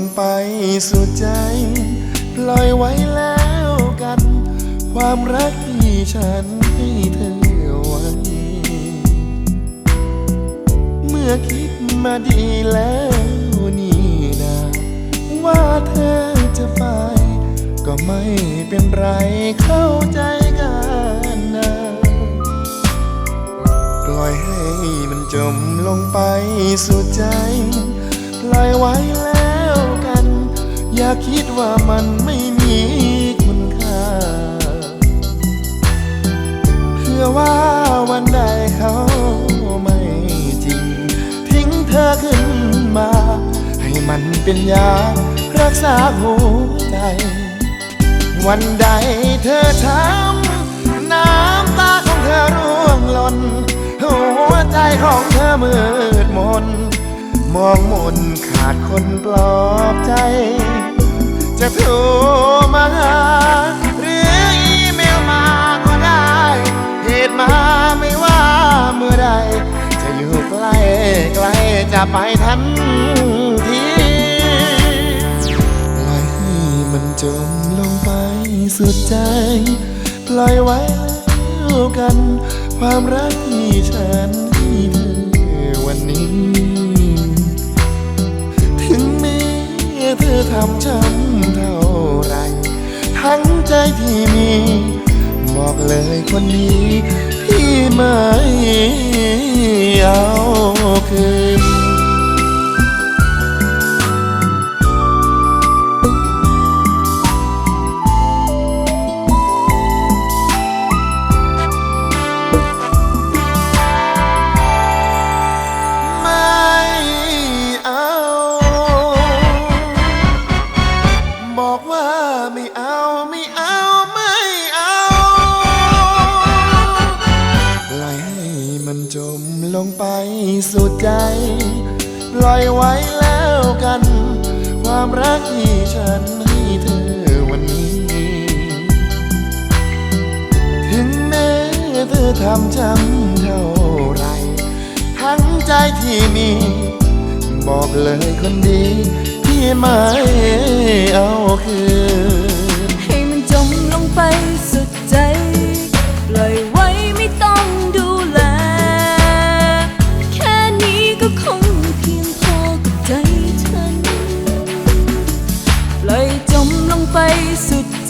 งไปสู่ใจ ปล่อยไว้แล้วกัน ความรักที่ฉันให้เธอไว้เมื่อคิดมาดีแล้วนี่นาว่าเธอจะไป ก็ไม่เป็นไรเข้าใจกันนะปล่อยให้มันจมลงไปสู่ใจ ปล่อยไว้แล้ว อย่าคิดว่ามันไม่มีคุณค่าเพื่อว่าวันใดเขาไม่จริง ทิ้งเธอขึ้นมา ให้มันเป็นยารักษาหัวใจ วันใดเธอช้ำน้ำตาของเธอร่วงหล่นหัวใจของเธอมืดมนมองมนขาดคนปลอบใจ จะโทรมาหาหรืออีเมลมาก็ได้ เหตุมาไม่ว่าเมื่อใดจะอยู่ใกล้ใกล้จะไปทันทีปล่อยให้มันจมลงไปสุดใจปล่อยไว้แล้วกัน ความรักที่ฉันให้เธอวันนี้ ถึงแม้เธอทำช้ำ คนนี้ที่มา สุดใจ ปล่อยไว้แล้วกัน ความรักที่ฉันให้เธอวันนี้ ถึงแม้เธอทำช้ำเท่าไร ทั้งใจที่มี บอกเลยคนดี ที่ไม่เอาคืน สุด